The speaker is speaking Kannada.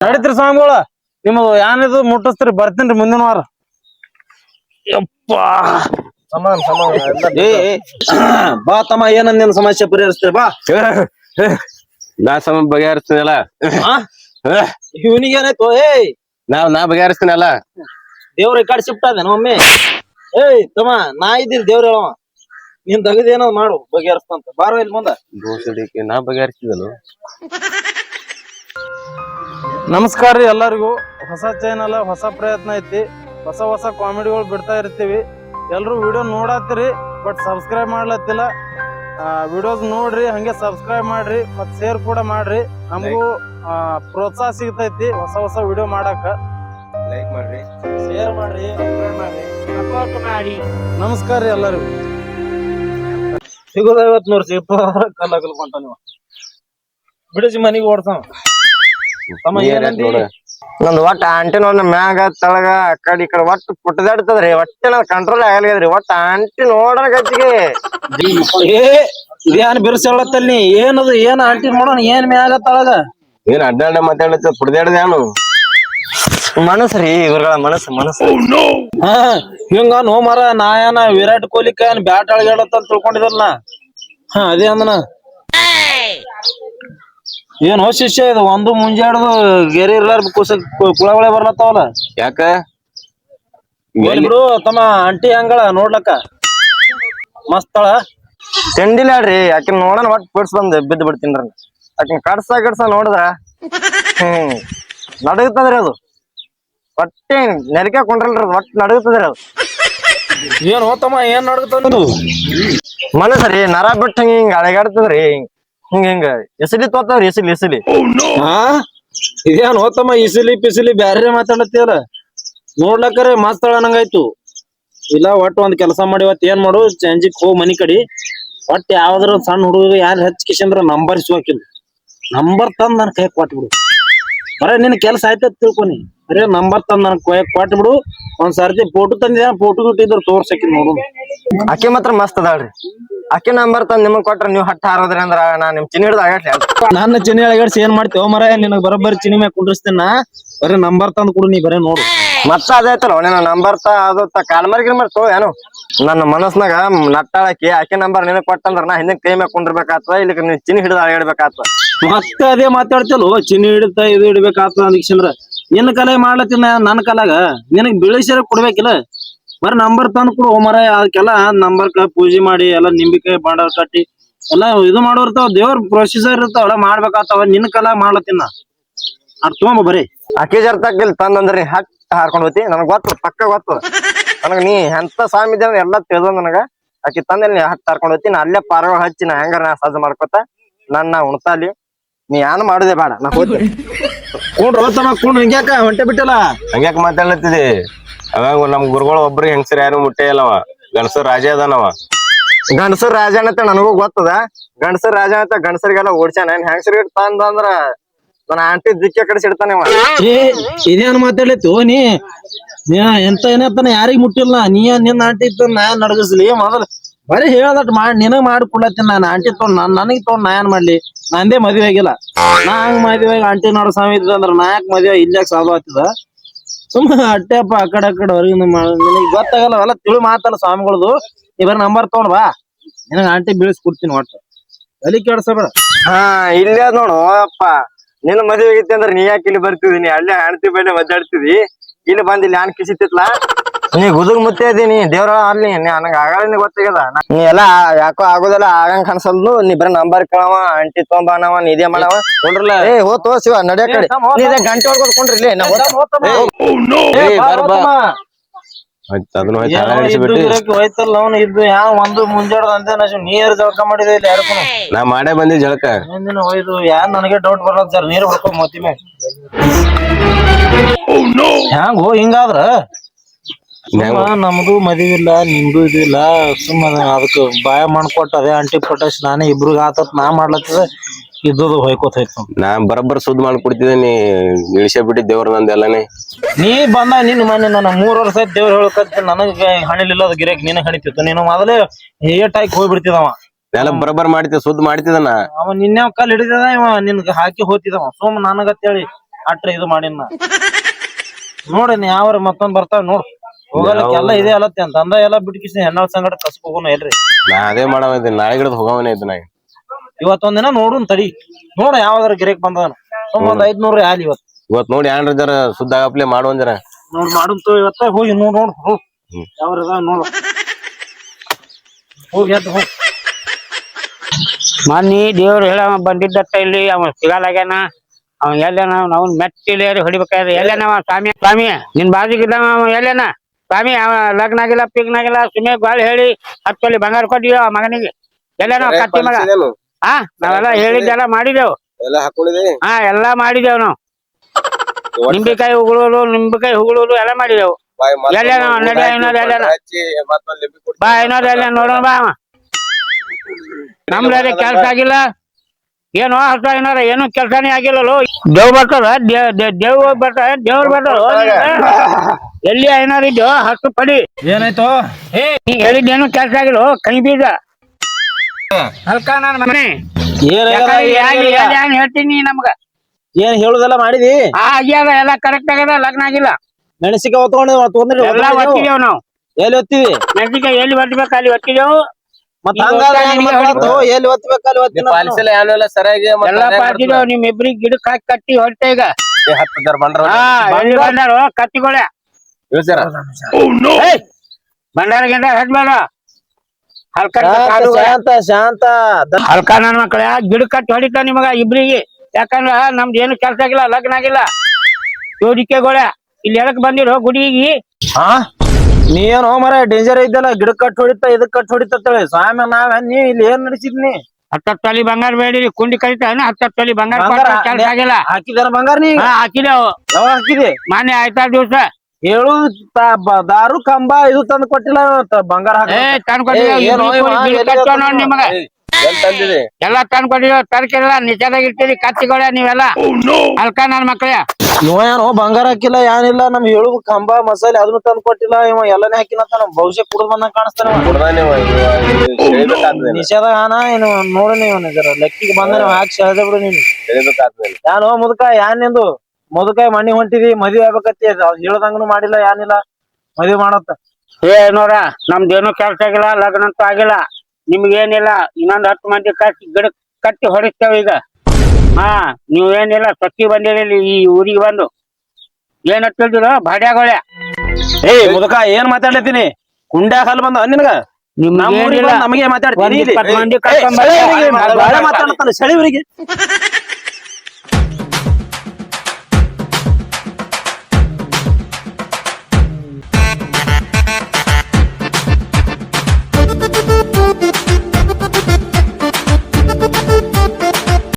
ನಡೀತ್ರಿ ಸ್ವಾಮಿಗಳ. ನಿಮ್ಮದು ಏನಿದು ಮುಟ್ಟಿಸ್ತೀರಿ ಬರ್ತೀನಿ ಮುಂದಿನ ವಾರ. ಯಪ್ಪಾ. ಸಮಾನ ಸಮಾನ ಎಲ್ಲ ಏ ಏ, ಬಾ ತಮ್ಮ ಏನಂದೇನು ಸಮಸ್ಯೆ ಪರಿಹರಿಸ್ತೀರಿ ಬಾ. ನಾ ಸಮ ಬಗೆಹರಿಸ್ತೀನಲ್ಲ. ಇವನಿಗೆ ಏನಾಯ್ತು ಏಯ್. ನಾ ನಾ ಬಗೆಹರಿಸ್ತೀನಲ್ಲ. ದೇವ್ರ ಈ ಕಡೆ ಶಿಫ್ಟ್ ಆದ ಒಮ್ಮೆ? ಏಯ್ ತಮ್ಮ ನಾ ಇದ್ದೀನಿ ದೇವ್ರ ಹೇಳವ ನೀನ್ ತಗದೇನೋ ಏನೋ ಮಾಡು ಬಗೆಹರಿಸ್ತಂತ ಬಾರೋ ಇಲ್ಲಿ ಮುಂದ. ನಾ ಬಗೆಹರಿಸ್ತಿದನು ನಮಸ್ಕಾರ ರೀ ಎಲ್ಲರಿಗೂ. ಹೊಸ ಚಾನಲ್ ಹೊಸ ಪ್ರಯತ್ನ ಐತಿ. ಹೊಸ ಹೊಸ ಕಾಮಿಡಿಗಳು ಬಿಡ್ತಾ ಇರ್ತೀವಿ. ಎಲ್ಲರೂ ವಿಡಿಯೋ ನೋಡತ್ತೀರಿ ಬಟ್ ಸಬ್ಸ್ಕ್ರೈಬ್ ಮಾಡ್ಲತ್ತಿಲ್ಲ. ವಿಡಿಯೋಸ್ ನೋಡ್ರಿ ಹಂಗೆ ಸಬ್ಸ್ಕ್ರೈಬ್ ಮಾಡ್ರಿ ಮತ್ತೆ ಶೇರ್ ಕೂಡ ಮಾಡ್ರಿ. ನಮಗೂ ಪ್ರೋತ್ಸಾಹ ಸಿಗ್ತೈತಿ ಹೊಸ ಹೊಸ ವಿಡಿಯೋ ಮಾಡಾಕ. ಲೈಕ್ ಮಾಡ್ರಿ. ಶೇರ್ ಮಾಡ್ರಿ support ಮಾಡಿ. ನಮಸ್ಕಾರ ರೀ ಎಲ್ಲರಿಗೂ. ಸಿಗೋದ ಐವತ್ ನೂರು ಸಿಗ್ತ ಕಲ್ಲ ಕಲ್ಕೊಂತ ನೀವು. ಬಿಡಿಸಿ ಮನೆಗೆ ಓಡ್ತಾವ ತಮ್ಮ ಏನಂದಿ ನಂದು ಒಟ್ಟ ಆಂಟಿ ಒಂದ್ ಮ್ಯಾಗ ತಳಗ ಆ ಕಡೆ ಈ ಕಡೆ ಒಟ್ಟು ಪುಟ್ಟದಾಡ್ತದ್ರಿ ಒಟ್ಟೆ ನನ್ ಕಂಟ್ರೋಲ್ ಆಗಲ್ಗದ್ರಿ ಒಟ್ಟ ಆಂಟಿ ನೋಡಣ ಗಜ್ಜಿಗೆ. ಏ ಇದೇನ್ ಬಿರ್ಸಳತ್ತಲ್ ನೀ? ಏನದು ಏನ್ ಆಂಟಿ ನೋಡೋಣ ಏನ್ ಮ್ಯಾಗ ತಳಗ? ಏನ್ ಅಡ್ಡಾಡ ಮಾತಾಡ್ಲತ್ತ ಪುಡ್ದಾಡ್ದೇನು ಮನಸ್ರಿ ಇವ್ರಗಳ ಮನಸ್ಸು ಮನಸ್ಸು ಹಾ ಹಿಂಗ ನೋ ಮರ ನಾ ಏನ ವಿರಾಟ್ ಕೊಹ್ಲಿ ಏನ್ ಬ್ಯಾಟ್ ಅಳಗಾಡತ್ತ ಅಂತ ತಿಳ್ಕೊಂಡಿದ್ರಲ್ಲ ಹಾ ಅದೇ ಅಂದನ. ಏನ್ ಶಿಷ್ಯ ಇದು? ಒಂದು ಮುಂಜಾಡದು ಗೆರೆ ಇರ್ಲಾರ ಕುಸ ಕುಳಗಳೇ ಬರ್ಲತ್ತಾವಲ್ಲ? ಯಾಕ? ಹೋಗ್ಲಿ ತಮ್ಮ ಆಂಟಿ ಹಂಗಳ ನೋಡ್ಲಕ್ಕ. ಮಸ್ತಳ. ತಿಂಡಿಲಾಡ್ರಿ ಯಾಕೆ ನೋಡನ್ ಒಟ್ ಬಿಡ್ಸ್ ಬಂದ್ ಬಿದ್ದು ಬಿಡ್ತೀನಿ ಯಾಕೆ ಕಡ್ಸ ಕಡ್ಸ ನೋಡಿದ್ರ ಹ್ಮ್ ನಡಗತದ್ರಿ ಅದು. ಒಟ್ಟೆ ನೆರಿಕೆ ಕೊಂಡ್ರಲ್ರಿ ಅದು ಒಟ್ ನಡಗತ್ತದ್ರಿ ಅದು. ಏನ್ ಹೋತಮ್ಮ ಏನ್ ನಡಗುತ್ತ ಮನಸ್ಸರಿ ನರ ಬಿಟ್ಟು ಹಿಂಗ ಹಿಂಗ ಅಳಗಾಡ್ತದ್ರಿ. ಹಿಂಗ ಹಿಂಗ ಎಸಲಿ ತೋತಾವ್ರಿ ಎಸಲಿ ಎಸಲಿ. ಹಾ? ಇದೇನ್ ಹೋತಮ್ಮ ಇಸಿಲಿ ಪಿಸಿಲಿ ಬ್ಯಾರೆ ಮಾತಾಡತ್ತೀಯಲ್ಲ? ನೋಡ್ಲಕ್ಕರೆ ಮಸ್ತಳ ನಂಗಾಯ್ತು. ಇಲ್ಲ ಒಟ್ಟು ಒಂದ್ ಕೆಲಸ ಮಾಡಿ ಇವತ್ ಏನ್ ಮಾಡು ಚಂಜಿಕ್ ಹೋಗ್ ಮನಿ ಕಡಿ. ಒಟ್ ಯಾವ್ದಾರ ಸಣ್ಣ ಹುಡುಗ ಯಾರು ಹಚ್ಕಿಸಂದ್ರ ನಂಬರ್ ಇಸ್ವಾಕಿಲ್ಲ ನಂಬರ್ ತಂದ್ ನನ್ ಕೈ ಕೊಟ್ಬಿಡು ಬರೇ ನಿನ್ ಕೆಲಸ ಆಯ್ತ ತಿಳ್ಕೊನಿ. ಅರೇ ನಂಬರ್ ತಂದ್ ನನ್ ಕೈ ಕೊಟ್ಬಿಡು ಒಂದ್ ಸರ್ತಿ ಫೋಟೋ ತಂದೆ ಫೋಟೋ ಗಿಟ್ಟಿದ್ರ ತೋರ್ಸಕಿನ್ ನೋಡು. ಆಕೆ ಮಾತ್ರ ಮಸ್ತ್ ಅದಾಳ್ರಿ. ಆಕೆ ನಂಬರ್ ತಂದ್ ನಿಮಗ್ ಕೊಟ್ರ ನೀವು ಹಟ್ಟ ಹಾರೋದ್ರಿ ಅಂದ್ರ ನಾ ನಿಮ್ ಚಿನ್ನ ಹಿಡ್ದು ಆಗಟ್ಲಿ ನನ್ನ ಚಿನಿ ಅಳಗಾಡ್ಸಿ ಏನ್ ಮಾಡ್ತೇವ ಮರ ನಿನಗ್ ಬರೋಬ್ಬರಿ ಚಿನ್ನ ಮ್ಯಾಗ ಕುಂಡ್ರಸ್ತೀನ? ಬರೀ ನಂಬರ್ ತಂದ್ ಕೊಡು ನೀ ಬರೇ ನೋಡು. ಮತ್ತ ಅದೇ ನಿನ್ನ ನಂಬರ್ ತ ಅದು ತ ಕಾಲ್ಮರ್ ಗಿಲ್ಮರ್ ತೋ ಏನು. ನನ್ನ ಮನಸ್ನಾಗ ನಟ್ಟಾಳಕಿ ಆಕೆ ನಂಬರ್ ನಿನಗ್ ಕೊಟ್ಟಂದ್ರ ನಾ ಹಿಂದಿನ ಕೈ ಮ್ಯಾಗ ಕುಂಡಿರ್ಬೇಕಾತ ಇಲ್ಲಿ ನೀನ್ ಚಿನ್ನ ಹಿಡ್ದ ಅಳಗಾಡ್ಬೇಕಾಗ್ತದ ಮತ್ತೆ ಅದೇ ಮಾತಾಡ್ತಲ್ವ ಚಿನ್ನ ಹಿಡಿತ ಇದು ಹಿಡಿಬೇಕಾತ ಅಂದ್ರೆ ನಿನ್ನ ಕಲೆ ಮಾಡ್ಲತ್ತಿನ ನನ್ನ ಕಲಾಗ? ನಿನಗ್ ಬೆಳೆಸಿರ ಕೊಡ್ಬೇಕಿಲ್ಲ? ಬರೀ ನಂಬರ್ ತಂದ್ ಕೊಡು ಮರ ಅದಕ್ಕೆಲ್ಲ ನಂಬರ್ ಪೂಜೆ ಮಾಡಿ ಎಲ್ಲ ನಿಂಬಿಕಾಯಿ ಬಾಂಡ ಕಟ್ಟಿ ಎಲ್ಲ ಇದು ಮಾಡೋರ್ತಾವ ದೇವ್ರ ಪ್ರೊಸೀಜರ್ ಇರ್ತಾವಲ್ಲ ಮಾಡ್ಬೇಕಾಗ್ತಾವ ನಿನ್ ಕಲ ಮಾಡ್ಲತ್ತಿನ ಅದ್ ತೊಗೊಂಬ ಬರೀ. ಆಕೆ ಜರ್ತಕ್ ಇಲ್ಲಿ ತಂದಂದ್ರಿ ಹಟ್ ಹಾರ್ಕೊಂಡ್ ಹೋತಿ. ನನಗ್ ಗೊತ್ತು ಪಕ್ಕ ಗೊತ್ತು. ನನಗ್ ನೀ ಎಂತ ಸ್ವಾಮಿ ಇದ್ದೆ ಎಲ್ಲ ತಿಳಿದ ನನಗ. ಆಕಿ ತಂದೆ ನೀ ಹಟ್ ಹಾರ್ಕೊಂಡ್ ಹೋತಿ ನಾ ಅಲ್ಲೇ ಪಾರಗಳು ಹಚ್ಚಿ ನಾ ಹೆಂಗಾರ ನಾ ಸಜ್ಜ ಮಾಡ್ಕೊತ ನನ್ನ ಉಣ್ತಾಲಿ. ನೀ ಏನು ಮಾಡುದೇ ಬೇಡ ನಾ ಹೋಗ್ತೀನಿ ಕೊಂಡ್ರ ತಮ್ಮ ಹಿಂಗ್ಯಾಕ ಹೊಂಟೆ ಬಿಟ್ಟಲ್ಲ? ಹಂಗ್ಯಾಕ ಮಾತಾಡ್ಲತ್ತಿದಿ? ಅವಾಗ ನಮ್ ಗುರುಗಳು ಒಬ್ರು ಹೆಂಗಸರ್ ಯಾರು ಮುಟ್ಟೇ ಇಲ್ಲವ ಗಣಸರ್ ರಾಜ ಅದಾನವ ಗಂಡಸರ್ ರಾಜ ಅಂತ ನನಗೂ ಗೊತ್ತದ. ಗಂಡಸರ್ ರಾಜ ಅಂತ ಗಂಡಸರಿಗೆಲ್ಲ ಓಡ್ಸ್ಯಾನ. ಹೆಂಗಸರಿಗೆ ತಂದ ಅಂದ್ರ ನನ್ನ ಆಂಟಿ ದಿಕ್ಕೆ ಕಡಿಸಿಡ್ತಾನೆ ಅವ. ಏ ಇದೇನ್ ಮಾತಾಡ್ಲತ್ತು ನೀ ನೀ ಎಂತ ಏನತ್ತಾನ ಯಾರಿಗ್ ಮುಟ್ಟಿಲ್ಲ? ನೀ ನಿನ್ನ ಆಂಟಿ ಇತ್ತು ನಾ ನಡಗಿಸ್ಲಿ? ಮೊದಲು ಬರೀ ಹೇಳ್ದಟ್ ಮಾಡಿ ನಿನಗ್ ಮಾಡ್ಕೊಳತ್ತೀನಿ ನಾನು. ಆಂಟಿ ತೊಗೊಂಡ್ ನಾನ್ ನನಗ್ ತೊಗೊಂಡ್ ನಾ ಏನ್ ಮಾಡ್ಲಿ? ನಂದೇ ಮದ್ವೆ ಆಗಿಲ್ಲ. ನಾ ಹಂಗ್ ಮದ್ವೆ ಆಗಿ ಆಂಟಿ ನೋಡೋ ಸ್ವಾಮಿ ಇದ್ದ ಅಂದ್ರ ನಾ ಯಾಕೆ ಮದ್ವೆ ಇಲ್ಲಾಕ್ ಸಾಧು ಆಗ್ತದ? ಸುಮ್ಮ ಅಟ್ಟೆಪ್ಪ ಆ ಕಡೆ ಆ ಕಡೆ ಹೊರಗಿಂದ ನಿನಗ್ ಗೊತ್ತಾಗಲ್ಲ, ಅವೆಲ್ಲ ತಿಳಿ ಮಾತಲ್ಲ ಸ್ವಾಮಿಗಳದು. ಇವರ ಬರೀ ನಂಬರ್ ತೊಗೊಂಡ್ ಬಾ. ನಿನಗ್ ಆಂಟಿ ಬೀಳಿಸ್ಕೊಡ್ತೀನಿ ಒಟ್ಟು. ಅಲ್ಲಿ ಕೆಡ್ಸಬೇಡ. ಹಾ, ಇಲ್ಲೇ ನೋಡು, ಅಪ್ಪ. ನಿನ್ನ ಮದುವೆ ಐತಿ ಅಂದ್ರೆ ನೀ ಯಾಕೆ ಇಲ್ಲಿ ಬರ್ತಿದೀನಿ? ಅಲ್ಲೇ ಹೆಣ್ತಿ ಬೈಲೆ ಒದ್ದಾಡ್ತಿದಿ ಇಲ್ಲಿ ಬಂದಿಲ್ಲಿ ಇಲ್ಲಿ ಕಿಸಿತಿತ್ಲ? ನೀ ಗುದುಗ್ ಮುತ್ತೆ ಅದೀನಿ ದೇವ್ರ ಅಲ್ಲಿ ನನಗ ಆಗಲ್ಲ ನಿ ಗೊತ್ತಿಗದ? ನೀ ಎಲ್ಲಾ ಯಾಕೋ ಆಗೋದಲ್ಲ ಆಗಂಗ್ ಕಾಣಿಸಲ್ದು ನೀ ಬರ ನಂಬರ್ ಕೇಳವ ಅಂಟಿ ತೊಂಬಾನವ ನೀ ಇದೇ ಮಾಡವ. ಕೊಂಡ್ರಲ್ಲ. ಏ ಹೋತೋ ಶಿವ ನಡ್ಯ ಕಡೆ. ನೀ ಗಂಟೆ ಹೊಡ್ಕೊತ್ ಕೊಂಡ್ರಿ ಇಲ್ಲಿ ನಾ ಬರ್. ಅದನ್ನ ಹೋಯ್ತು ಹೋಯ್ತಲ್ಲ ಅವ್ನು ಇದ್ದು ಯಾವ ಒಂದು ಮುಂಜಾಡ್ದ ಅಂತ ನಾ ನೀರ್ ಜಳಕ ಮಾಡಿದೆ ಇಲ್ಲಿ ಯಾರಕ್ಕೂ ನಾ ಮಾಡೇ ಬಂದಿ ಜಳಕ. ಹಿಂದಿನ ಹೋಯ್ದು ಯಾರ್ ನನಗೆ ಡೌಟ್ ಬರಲ್ಲ ಸರ್ ನೀರ್ ಹೊಡ್ಕೊ ಮತಿ ಮ್ಯಾಗ ಹ್ಯಾಂಗ ಹೋ ಹಿಂಗಾದ್ರ? ಸುಮ್ಮ ನಮ್ದು ಮದ್ವಿ ಇಲ್ಲ ನಿಮ್ದು ಇದು ಇಲ್ಲ ಸುಮ್ಮ ಅದಕ್ಕೆ ಬಾಯ ಮಾಡ್ಕೊಟ್ಟ ಅದೇ ಅಂಟಿ ಪಟಾಶ್ ನಾನೇ ಇಬ್ರಿಗೆ ಆತತ್ ನಾ ಮಾಡ್ಲತ್ತದ ಇದ್ದದು ಹೊಯ್ಕೋತ ಹೋಯ್ತು ನಾ ಬರಬ್ಬರ್ ಸುದ್ದಿ ಮಾಡ್ಕೊಡ್ತಿದ್ದೆ ನೀ ಇಳಿಸೇ ಬಿಟ್ಟಿ ದೇವ್ರ ನಂದ ಎಲ್ಲಾನೇ. ನೀ ಬಂದ ನಿನ್ನ ಮನೆ ನನ್ನ ಮೂರ್ ವರ್ಷ ಆಯ್ತು ದೇವ್ರ ಹೇಳ್ಕಂತ ನನಗೆ ಹಣಿಲಿಲ್ಲ ಅದು ಗಿರಕ್ ನಿನಗೆ ಹಣಿತಿತ್ತು. ನೀನು ಮೊದಲೇ ಏಟಾಗಿ ಹೋಗ್ಬಿಡ್ತಿದವ ಎಲ್ಲ ಬರಬ್ಬರ್ ಮಾಡ್ತಿ ಸುದ್ದಿ ಮಾಡ್ತಿದನ ಅವ ನಿನ್ನೆ ಕಾಲ್ ಹಿಡಿದ ಇವ ನಿನ್ಗೆ ಹಾಕಿ ಹೋತಿದವ ಸೋಮ ನನಗತ್ತೇಳಿ ಅಟ್ರ ಇದು ಮಾಡಿನ ನೋಡಿ ಯಾವ ಯಾವ್ರ ಮತ್ತೊಂದ್ ಬರ್ತಾವ ನೋಡ್. ಹೋಗಲಕ್ಕೆ ಎಲ್ಲ ಇದೆ ಅಲ್ಲತ್ತೆ ಅಂತ. ಅಂದ ಎಲ್ಲ ಬಿಟ್ಕಿಸಿ ಹೆಣ್ಣಾಳ ಸಂಗಡ ಕಸಕ್ ಹೋಗೋಣ ಎಲ್ರಿ. ನಾ ಅದೇ ಮಾಡವ ಇದ್ದೀನಿ. ನಾಳೆ ಗಿಡದ ಹೋಗವನೇ ಇದ್ದ ನಾ ಇವತ್ತೊಂದಿನ ನೋಡುನ್ ತಡಿ. ನೋಡ ಯಾವ್ದಾರ ಗಿರೇಕ್ ಬಂದವನ ಸುಮ್ಮ ಒಂದ್ ಐದ್ನೂರ್ ಆಲಿ ಇವತ್ ಇವತ್ ನೋಡಿ ಏನ್ರ ಜರ ಸುದ್ದ ಆಗಪ್ಲೆ ಮಾಡುವಂಜರ ನೋಡ್ ಮಾಡುನ್ ಇವತ್ತ. ಹೋಗಿ ನೋಡ್ ನೋಡ್ ಹೋಗ್. ಯಾವ್ರ ನೋಡು. ಹೋಗಿ ಎದ್ದು ಹೋಗ್ ಮನ್ನಿ ದೇವ್ರು ಹೇಳ ಬಂದಿದ್ದತ್ತ ಇಲ್ಲಿ ಅವ ಸಿಗಲಾಗ್ಯಾನ. ಅವ ಎಲ್ಲೇನ ನಾವು ಮೆಟ್ಟಿಲಿ ಹೊಡಿಬೇಕಾದ್ರೆ ಎಲ್ಲೇನ ಅವ ಸ್ವಾಮಿ ಸ್ವಾಮಿ ನಿನ್ ಬಾಜಿಗಿದ್ದ ಅವ ಎಲ್ಲೇನ. ಸ್ವಾಮಿ ಅವ ಲಗ್ನ ಆಗಿಲ್ಲ ಪಿಗ್ನ ಆಗಿಲ್ಲ ಸುಮ್ಮನೆ ಗಾಳಿ ಹೇಳಿ ಹತ್ತು ತೊಲಿ ಬಂಗಾರ ಕೊಟ್ಟಿವ ಆ ಮಗನಿಗೆ. ಎಲ್ಲ ನಾವು ಕತ್ತಿ ಮಗ. ಹಾ ನಾವೆಲ್ಲ ಹೇಳಿದ್ದೆಲ್ಲ ಮಾಡಿದೆವು. ಎಲ್ಲ ಹಾಕೊಂಡಿದೆ ಹಾ ಎಲ್ಲಾ ಮಾಡಿದೆವು ನಾವು. ನಿಂಬಿಕಾಯಿ ಉಗುಳೋದು ನಿಂಬಿಕಾಯಿ ಉಗುಳೋದು ಎಲ್ಲ ಮಾಡಿದೆವು. ಬಾ ಎಲ್ಲ ನೋಡೋಣ ಬಾ ಅವ. ನಮ್ದ್ರೆ ಕೆಲ್ಸ ಆಗಿಲ್ಲ. ಏನು ಅರ್ಥ ಏನಾರ ಏನು ಕೆಲ್ಸಾನೇ ಆಗಿಲ್ಲಲ್ಲೋ. ದೇವ್ ಬರ್ತಾರ ದೇವ್ ಬರ್ತಾರ ದೇವ್ರು ಬರ್ತಾರ. ಎಲ್ಲಿ ಏನಾರ ಇದ್ಯೋ ಹತ್ತು ಪಡಿ. ಏನಾಯ್ತು? ಏ ನೀ ಹೇಳಿದ್ದೇನು ಕೆಲಸ ಆಗಿಲ್ಲ ಕೈ ಬೀಜ ಅಲ್ಕ ನಾನು ಮನೆ. ಯಾನ್ ಹೇಳ್ತೀನಿ ನಮ್ಗ. ಏನ್ ಹೇಳುದೆಲ್ಲ ಮಾಡಿದಿ? ಆ ಆಗ್ಯಾದ ಎಲ್ಲ ಕರೆಕ್ಟ್ ಆಗದ ಲಗ್ನ ಆಗಿಲ್ಲ. ಮೆಣಸಿಕಾಯಿ ಒತ್ಕೊಂಡು ತೊಂದ್ರೆ ಎಲ್ಲ ಒತ್ತಿದೇವ್ ನಾವು. ಎಲ್ಲಿ ಒತ್ತಿವಿ ಮೆಣಸಿಕಾಯಿ ಎಲ್ಲಿ ಒತ್ತಬೇಕು ಅಲ್ಲಿ ಒತ್ತಿದೇವು. ಮತ್ತ ಈಗ? ಎಲ್ಲಿ ಒತ್ತಬೇಕು ಅಲ್ಲಿ ಒತ್ತಿನ ಪಾಲಿಸಲ ಏನೆಲ್ಲ ಸರಿಯಾಗಿ ಎಲ್ಲ ಪಾತಿದೇವ್ ನಿಮ್ ಇಬ್ರಿಗೆ ಗಿಡಕ್ ಹಾಕಿ ಕಟ್ಟಿ ಹೊರಟೆ ಈಗ. ಹತ್ತು ಜರ ಬಂದ್ರ ಹಾ ಎಲ್ಲಿ ಬಂದಾರು ಕತ್ತಿಗೊಳೆ. ಇಳ್ಸ್ಯಾರ ಬಂಡಾರ ಗಿಂಡ ಹಚ್ಬೇಡ ಹಲ್ಕ ಶಾಂತ ಶಾಂತ ಹಲ್ಕ ನನ್ ಮಕ್ಕಳ ಗಿಡ ಕಟ್ಟಿ ಹೊಡಿತಾ ನಿಮಗ ಇಬ್ರಿಗೆ. ಯಾಕಂದ್ರ ನಮ್ದು ಏನು ಕೆಲ್ಸ ಆಗಿಲ್ಲ ಲಗ್ನ ಆಗಿಲ್ಲ. ಜೋಡಿಕೆಗೊಳೆ ಇಲ್ಲಿ ಎದಕ್ ಬಂದಿರೋ ಗುಡಿಗಿ? ಹಾ ನೀ ಏನ್ ಹೋಮರ ಡೇಂಜರ್ ಇದ್ದಲ್ಲ ಗಿಡ ಕಟ್ ಹೊಡಿತ ಇದಕ್ ಕಟ್ ಹೊಡಿತೇಳಿ ಸ್ವಾಮಿ ನಾವ್ ನೀ ಇಲ್ಲಿ ಏನ್ ನಡೆಸಿದ್ನಿ ಹತ್ತತ್ತು ತೊಲಿ ಬಂಗಾರ ಬೇಡಿರಿ ಕುಂಡಿ ಕರಿತಾ ಹತ್ತತ್ತು ತೊಲಿ ಬಂಗಾರ ಕೆಲ್ಸ ಆಗಿಲ್ಲ. ಹಾಕಿದಾರ ಬಂಗಾರ ನೀ ಹಾ ಹಾಕಿದೆವು. ಯಾವಾಗ ಹಾಕಿದಿ? ಮಾನ್ಯ ಆಯ್ತಾ ದಿವ್ಸ. ಹೇಳು ದಾರು ಕಂಬ ಇದು ತಂದು ಕೊಟ್ಟಿಲ್ಲ ಬಂಗಾರ ಎಲ್ಲಿ ಕಟ್ಟೋ ನೋಡ್ ನಿಮಗ. ಎಲ್ಲಿ ಎಲ್ಲಾ ತಂದು ಕೊಟ್ಟಿದ್ದೇವೆ ತರಕೆಲ್ಲ ನಿಷೇಧಾಗ ಇರ್ತೀರಿ ಕತ್ತಿಗೊಳೆ ನೀವೆಲ್ಲ. ಅಲ್ಕ ನನ್ ಮಕ್ಳ. ಇವ ಏನೋ ಬಂಗಾರ ಹಾಕಿಲ್ಲ ಏನಿಲ್ಲ ನಮ್ ಹೇಳು ಕಂಬ ಮಸಾಲೆ ಅದನ್ನು ತಂದು ಕೊಟ್ಟಿಲ್ಲ ಇವ ಎಲ್ಲಾನೇ ಹಾಕಿನಂತ ನಮ್ ಭವಿಷ್ಯ ಕುಡಿದ್ ಬಂದಂಗ ಕಾಣಿಸ್ತಾನೆ ನಿಷೇಧ ಹಾನ ಏನು ನೋಡು ನೀವು ಲೆಕ್ಕಿಗೆ ಬಂದ ಹಾಕಿ ಸೆಳೆದ ಬಿಡು ನೀನು. ಯಾನೋ ಮುದಕ ಯಾನ್ ನಿಂದು? ಮುದುಕಾಯಿ ಮಣ್ಣಿ ಹೊಂಟಿದಿ ಮದ್ವಿ ಆಗ್ಬೇಕತ್ತಿ. ಹೇಳದಂಗನು ಮಾಡಿಲ್ಲ ಏನಿಲ್ಲ ಮದ್ವಿ ಮಾಡತ್ತ. ಏ ನೋಡ ನಮ್ದೇನು ಕೆಲ್ಸ ಆಗಿಲ್ಲ ಲಗ್ನ ಅಂತೂ ಆಗಿಲ್ಲ. ನಿಮ್ಗೇನಿಲ್ಲ ಇನ್ನೊಂದ್ ಹತ್ತು ಮಂದಿ ಕಟ್ಟಿ ಗಿಡ ಕಟ್ಟಿ ಹೊಡಿಸ್ತೇವ ಈಗ. ಹಾ ನೀವೇನಿಲ್ಲ ಸೊಕ್ಕಿ ಸಕ್ಕಿ ಇಲ್ಲಿ ಈ ಊರಿಗೆ ಬಂದು. ಏನ್ ಹತ್ತಿದಿರೋ ಭಾಡ್ಯಾಗೊಳೆ ಏ ಮುದಕ ಏನ್ ಮಾತಾಡ್ಲತ್ತೀನಿ? ಕುಂಡ್ಯಾಗ ಹಲ್ ಬಂದ ನಿನಗ? ನಮಗೆ ಮಾತಾಡ್ತೀನಿ ಒಂದ್